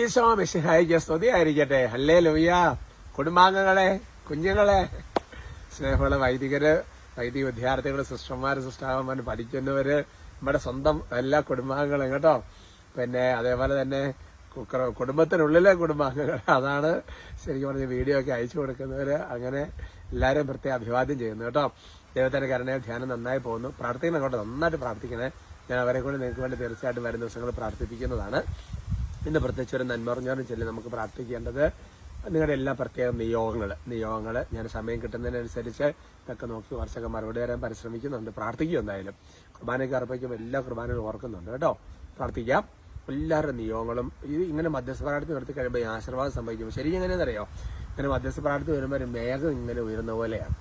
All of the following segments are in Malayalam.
ഈശോ മിഷിഹായിക്ക് സ്തുതിയായിരിക്കട്ടെ. അല്ലേ ലോയ്യ കുടുംബാംഗങ്ങളെ കുഞ്ഞുങ്ങളെ. സ്നേഹമുള്ള വൈദികര് വൈദിക വിദ്യാർത്ഥികൾ സിസ്റ്റർമാര് സിസ്റ്റാവന്മാർ പഠിക്കുന്നവര് നമ്മുടെ സ്വന്തം എല്ലാ കുടുംബാംഗങ്ങളും കേട്ടോ. പിന്നെ അതേപോലെ തന്നെ കുടുംബത്തിനുള്ളിലെ കുടുംബാംഗങ്ങൾ അതാണ് ശരിക്കും പറഞ്ഞ വീഡിയോ ഒക്കെ അയച്ചു കൊടുക്കുന്നവര് അങ്ങനെ എല്ലാവരും പ്രത്യേകം അഭിവാദ്യം ചെയ്യുന്നു കേട്ടോ. ദൈവത്തിന്റെ കരുണയിൽ ധ്യാനം നന്നായി പോകുന്നു. പ്രാർത്ഥിക്കണം കേട്ടോ നന്നായിട്ട് പ്രാർത്ഥിക്കണേ. ഞാൻ അവരെ കൊണ്ട് നിങ്ങൾക്ക് വേണ്ടി തീർച്ചയായിട്ടും വരും ദിവസങ്ങൾ പ്രാർത്ഥിപ്പിക്കുന്നതാണ്. ഇന്ന് പ്രത്യേകിച്ച് ഒരു നന്മറിഞ്ഞാലും ചൊല്ലി നമുക്ക് പ്രാർത്ഥിക്കേണ്ടത് നിങ്ങളുടെ എല്ലാ പ്രത്യേക നിയോഗങ്ങൾ നിയോഗങ്ങൾ ഞാൻ സമയം കിട്ടുന്നതിനനുസരിച്ച് ഇതൊക്കെ നോക്കി കുറച്ചൊക്കെ മറുപടി തരാൻ പരിശ്രമിക്കുന്നുണ്ട് പ്രാർത്ഥിക്കും എന്തായാലും. കുർബാനയ്ക്ക് അർപ്പിക്കും എല്ലാ കുർബാനകളും ഓർക്കുന്നുണ്ട് കേട്ടോ. പ്രാർത്ഥിക്കാം. എല്ലാവരുടെ നിയോഗങ്ങളും ഇത് ഇങ്ങനെ മധ്യസ്ഥ പ്രാർത്ഥന നടത്തി കഴിയുമ്പോൾ ഈ ആശീർവാദം സംഭവിക്കും ശരിക്കും എങ്ങനെയാണെന്നറിയോ? ഇങ്ങനെ മധ്യസ്ഥ പ്രാർത്ഥന വരുമ്പോൾ ഒരു മേഘം ഇങ്ങനെ ഉയരുന്ന പോലെയാണ്.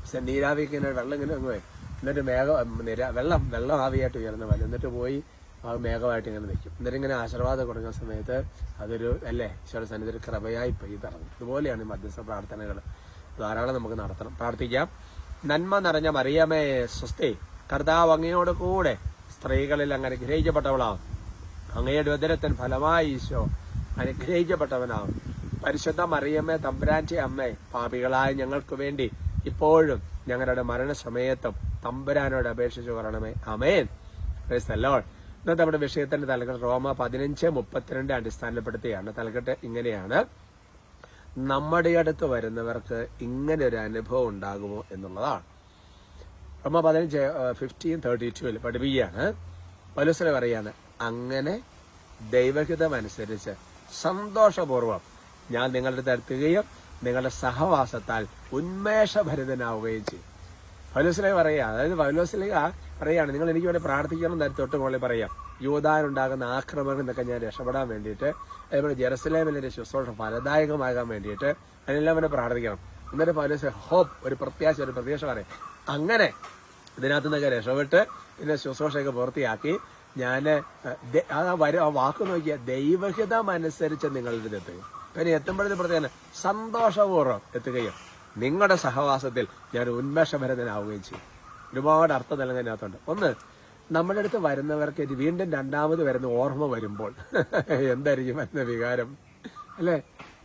പക്ഷെ നീരാവിക്ക് ഇങ്ങനെ വെള്ളം ഇങ്ങനെ അങ്ങ്. എന്നിട്ട് മേഘം നിര വെള്ളം വെള്ളം ആവിയായിട്ട് ഉയർന്ന പോലെ. എന്നിട്ട് പോയി ആ മേഘമായിട്ട് ഇങ്ങനെ നിൽക്കും. എന്നിട്ട് ഇങ്ങനെ ആശീർവാദം കൊടുക്കുന്ന സമയത്ത് അതൊരു അല്ലേ? ഈശ്വര സന്നിധി കൃപയായി പെയ്തിറങ്ങും ഇതുപോലെയാണ് ഈ മധ്യസ്ഥ പ്രാർത്ഥനകൾ. ധാരാളം നമുക്ക് നടത്തണം. പ്രാർത്ഥിക്കാം. നന്മ നിറഞ്ഞ മറിയമേ സ്വസ്തി. കർത്താവ് അങ്ങയോട് കൂടെ സ്ത്രീകളിൽ അങ്ങനെ അനുഗ്രഹിക്കപ്പെട്ടവളാവും. അങ്ങയുടെ ഉദരത്തിന് ഫലമായി ഈശോ അനുഗ്രഹിക്കപ്പെട്ടവനാവും. പരിശുദ്ധ മറിയമ്മേ തമ്പുരാന്റെ അമ്മേ പാപികളായ ഞങ്ങൾക്ക് വേണ്ടി ഇപ്പോഴും ഞങ്ങളുടെ മരണസമയത്തും തമ്പുരാനോട് അപേക്ഷിച്ചു പറയണമേ അമേൻ ലോഡ്. ഇന്നത്തെ നമ്മുടെ വിഷയത്തിന്റെ തലക്കെട്ട് റോമ പതിനഞ്ച് മുപ്പത്തിരണ്ട് അടിസ്ഥാനപ്പെടുത്തിയാണ്. തലക്കെട്ട് ഇങ്ങനെയാണ്. നമ്മുടെ അടുത്ത് വരുന്നവർക്ക് ഇങ്ങനെ ഒരു അനുഭവം ഉണ്ടാകുമോ എന്നുള്ളതാണ്. റോമ പതിനഞ്ച് ഫിഫ്റ്റീൻ തേർട്ടി ടുവിൽ പഠിപ്പിക്കുകയാണ്. പലുസല പറയാണ് അങ്ങനെ ദൈവഹിതമനുസരിച്ച് സന്തോഷപൂർവം ഞാൻ നിങ്ങളുടെ തരുത്തുകയും നിങ്ങളുടെ സഹവാസത്താൽ ഉന്മേഷഭരിതനാവുകയും ചെയ്യും. പൗലോസിലേക്ക് പറയുക അതായത് പൗലോസിലെ പറയാണ്. നിങ്ങൾ എനിക്ക് വേണ്ടി പ്രാർത്ഥിക്കണം എന്ന് തൊട്ട് മുകളിൽ പറയാം. ഉണ്ടാകുന്ന ആക്രമണം എന്നൊക്കെ ഞാൻ രക്ഷപ്പെടാൻ വേണ്ടിയിട്ട് അതേപോലെ ജെറുസലേമിലെ ശുശ്രൂഷ ഫലദായകമാകാൻ വേണ്ടിയിട്ട് അതിനെല്ലാം വേണ്ടി പ്രാർത്ഥിക്കണം. എന്നിട്ട് പൗലോസ് ഹോപ്പ് ഒരു പ്രത്യാശ ഒരു പ്രതീക്ഷ പറയും. അങ്ങനെ ഇതിനകത്ത് നിന്നൊക്കെ രക്ഷപ്പെട്ട് പിന്നെ ശുശ്രൂഷയൊക്കെ പൂർത്തിയാക്കി ഞാൻ ആ ആ വാക്ക് നോക്കിയ ദൈവഹിതം അനുസരിച്ച് നിങ്ങളുടെ എത്തുകയും. പിന്നെ എത്തുമ്പോഴത്തെ പ്രത്യേകം സന്തോഷപൂർവം എത്തുകയും. നിങ്ങളുടെ സഹവാസത്തിൽ ഞാൻ ഉന്മേഷഭരതനാവുകയും ചെയ്യും. ഒരുപാട് അർത്ഥം നൽകുന്നതിനകത്തുണ്ട് ഒന്ന് നമ്മുടെ അടുത്ത് വരുന്നവർക്ക് ഇത് വീണ്ടും രണ്ടാമത് വരുന്ന ഓർമ്മ വരുമ്പോൾ എന്തായിരിക്കും വരുന്ന വികാരം. അല്ലേ?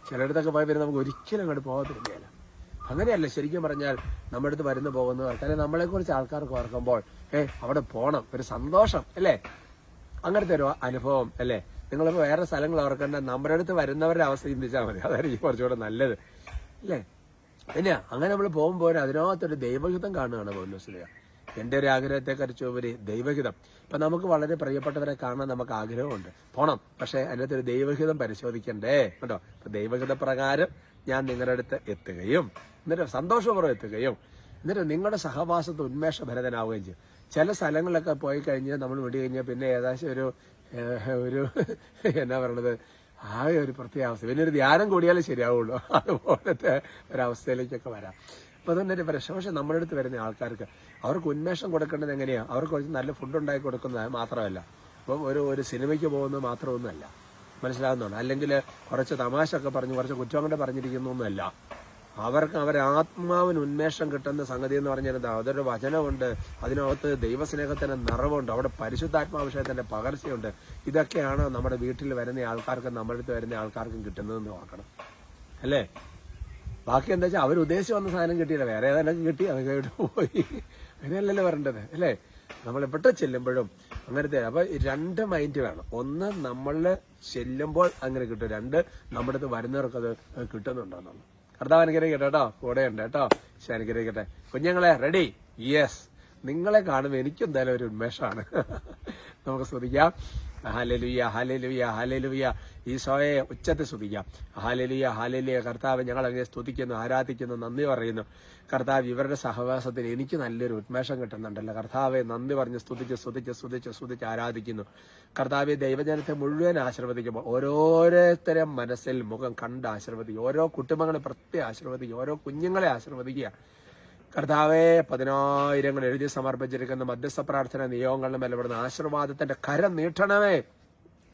ചിലയിടത്തൊക്കെ പോയി നമുക്ക് ഒരിക്കലും അങ്ങോട്ട് പോകത്തില്ല അങ്ങനെയല്ല ശരിക്കും പറഞ്ഞാൽ നമ്മുടെ അടുത്ത് വരുന്ന പോകുന്നവർക്ക് അല്ലെങ്കിൽ നമ്മളെ കുറിച്ച് ആൾക്കാർക്ക് ഓർക്കുമ്പോൾ ഏ അവിടെ പോകണം ഒരു സന്തോഷം അല്ലേ? അങ്ങനത്തെ ഒരു അനുഭവം അല്ലേ? നിങ്ങളിപ്പോൾ വേറെ സ്ഥലങ്ങൾ ഓർക്കേണ്ട നമ്മുടെ അടുത്ത് വരുന്നവരുടെ അവസ്ഥ ചിന്തിച്ചാൽ മതി. അതായിരിക്കും കുറച്ചുകൂടെ നല്ലത്. അല്ലേ? പിന്നെ അങ്ങനെ നമ്മൾ പോകുമ്പോൾ അതിനകത്തൊരു ദൈവഹിതം കാണുകയാണ് പൗലോസ്ലിയ എന്റെ ഒരു ആഗ്രഹത്തെ ഒരു ദൈവഹിതം. ഇപ്പൊ നമുക്ക് വളരെ പ്രിയപ്പെട്ടവരെ കാണാൻ നമുക്ക് ആഗ്രഹമുണ്ട്. പോണം. പക്ഷേ അതിനകത്ത് ഒരു ദൈവഹിതം പരിശോധിക്കണ്ടേ? കേട്ടോ അപ്പം ദൈവഹിത പ്രകാരം ഞാൻ നിങ്ങളുടെ അടുത്ത് എത്തുകയും എന്നിട്ട് സന്തോഷപൂർവം എത്തുകയും എന്നിട്ട് നിങ്ങളുടെ സഹവാസത്തെ ഉന്മേഷഭരിതനാവുകയും ചെയ്യും. ചില സ്ഥലങ്ങളിലൊക്കെ പോയി കഴിഞ്ഞാൽ നമ്മൾ വിടി കഴിഞ്ഞാൽ പിന്നെ ഏകദേശം ഒരു ഒരു എന്നാ പറയണത്? ആ ഒരു പ്രത്യേക അവസ്ഥ പിന്നെ ഒരു ധ്യാനം കൂടിയാലേ ശരിയാവുള്ളൂ. അതുപോലത്തെ ഒരവസ്ഥയിലേക്കൊക്കെ വരാം. അപ്പൊ അതുകൊണ്ട് തന്നെ പ്രശ്നം. പക്ഷെ നമ്മുടെ അടുത്ത് വരുന്ന ആൾക്കാർക്ക് അവർക്ക് ഉന്മേഷം കൊടുക്കേണ്ടത് എങ്ങനെയാ? അവർക്ക് കുറച്ച് നല്ല ഫുഡ് ഉണ്ടാക്കി കൊടുക്കുന്നത് മാത്രമല്ല. അപ്പം ഒരു ഒരു സിനിമയ്ക്ക് പോകുന്നത് മാത്രമൊന്നുമല്ല. മനസ്സിലാകുന്നതാണ് അല്ലെങ്കിൽ കുറച്ച് തമാശ ഒക്കെ പറഞ്ഞ് കുറച്ച് കുറ്റവങ്ങളെ കൊണ്ട് പറഞ്ഞിരിക്കുന്നൊന്നുമല്ല. അവർക്ക് അവരെ ആത്മാവിന് ഉന്മേഷം കിട്ടുന്ന സംഗതി എന്ന് പറഞ്ഞാൽ എന്താ? അതൊരു വചനമുണ്ട്. അതിനകത്ത് ദൈവസ്നേഹത്തിന്റെ നിറവുണ്ട്. അവിടെ പരിശുദ്ധാത്മാവിഷയത്തിന്റെ പകർച്ചയുണ്ട്. ഇതൊക്കെയാണ് നമ്മുടെ വീട്ടിൽ വരുന്ന ആൾക്കാർക്കും നമ്മുടെ അടുത്ത് വരുന്ന ആൾക്കാർക്കും കിട്ടുന്നതെന്ന് ഓർക്കണം. അല്ലേ? ബാക്കി എന്താ വെച്ചാൽ അവർ ഉദ്ദേശിച്ച് വന്ന സാധനം കിട്ടിയില്ല. വേറെ ഏതാണ്ടൊക്കെ കിട്ടി. അത് പോയി. അങ്ങനെയല്ലല്ലോ വരേണ്ടത് അല്ലേ? നമ്മൾ എവിടെ ചെല്ലുമ്പോഴും അങ്ങനത്തെ അപ്പൊ രണ്ട് മൈൻഡ് വേണം. ഒന്ന് നമ്മൾ ചെല്ലുമ്പോൾ അങ്ങനെ കിട്ടും. രണ്ട് നമ്മുടെ അടുത്ത് വരുന്നവർക്ക് അത് കിട്ടുന്നുണ്ടോന്നു കർത്താവ് കേട്ടോ. കൂടെ ഉണ്ട് കേട്ടോ. പക്ഷെ അനുഗ്രഹിക്കട്ടെ. കുഞ്ഞുങ്ങളെ റെഡി യെസ് നിങ്ങളെ കാണുമ്പോൾ എനിക്ക് എന്തായാലും ഒരു ഉന്മേഷമാണ്. നമുക്ക് ശ്രദ്ധിക്കാം. ഹാലലുയ ഹാലലുയ്യ ഹാലലുയ ഈശോയെ ഉച്ചത്തെ സ്തുതിക്കാം. ഹാലലുയ്യ ഹാലലുയ കർത്താവ് ഞങ്ങൾ അങ്ങനെ സ്തുതിക്കുന്നു ആരാധിക്കുന്നു നന്ദി പറയുന്നു. കർത്താവ് ഇവരുടെ സഹവാസത്തിന് എനിക്ക് നല്ലൊരു ഉന്മേഷം കിട്ടുന്നുണ്ടല്ലോ. കർത്താവെ നന്ദി പറഞ്ഞ് സ്തുതിച്ച് സ്തുതിച്ച് സ്തുതിച്ച് സ്തുതിച്ച് ആരാധിക്കുന്നു. കർത്താവെ ദൈവജനത്തെ മുഴുവൻ ആശീർവദിക്കുമ്പോൾ ഓരോരുത്തരെ മനസ്സിൽ മുഖം കണ്ട് ആശീർവദിക്കുക. ഓരോ കുടുംബങ്ങളെ പ്രത്യേകം ആശീർവദിക്കുക. ഓരോ കുഞ്ഞുങ്ങളെ ആശീർവദിക്കുക. കർത്താവെ പതിനായിരങ്ങൾ എഴുതി സമർപ്പിച്ചിരിക്കുന്ന മധ്യസ്ഥ പ്രാർത്ഥന നിയോഗങ്ങളിലും എല്ലാവരുടെ ആശീർവാദത്തിന്റെ കരം നീട്ടണമേ.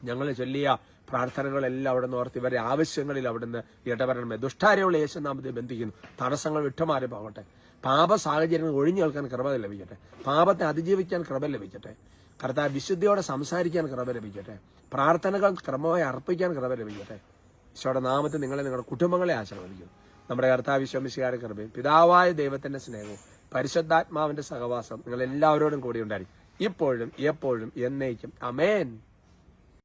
ഞങ്ങൾ ചൊല്ലിയ പ്രാർത്ഥനകളെല്ലാം അവിടെ നിന്ന് ഓർത്ത് ഇവരുടെ ആവശ്യങ്ങളിൽ അവിടുന്ന് ഇടപെടണമേ. ദുഷ്ടാരയുള്ള യേശുനാമത്തെ ബന്ധിക്കുന്നു. തടസ്സങ്ങൾ വിട്ടുമാറി പോകട്ടെ പാപ സാഹചര്യങ്ങൾ ഒഴിഞ്ഞു നിൽക്കാൻ കൃപ ലഭിക്കട്ടെ. പാപത്തെ അതിജീവിക്കാൻ കൃപ ലഭിക്കട്ടെ. കർത്താവ് വിശുദ്ധിയോടെ സംസാരിക്കാൻ കൃപ ലഭിക്കട്ടെ. പ്രാർത്ഥനകൾ ക്രമമായി അർപ്പിക്കാൻ കൃപ ലഭിക്കട്ടെ. ഈശോയുടെ നാമത്തിൽ നിങ്ങളെ നിങ്ങളുടെ കുടുംബങ്ങളെ ആശീർവദിക്കുന്നു. നമ്മുടെ കർത്താവ് വിശ്വമിശികാര കൃപയും പിതാവായ ദൈവത്തിന്റെ സ്നേഹവും പരിശുദ്ധാത്മാവിന്റെ സഹവാസം നിങ്ങൾ എല്ലാവരോടും കൂടി ഉണ്ടായിരിക്കും. ഇപ്പോഴും എപ്പോഴും എന്നേക്കും. അമേൻ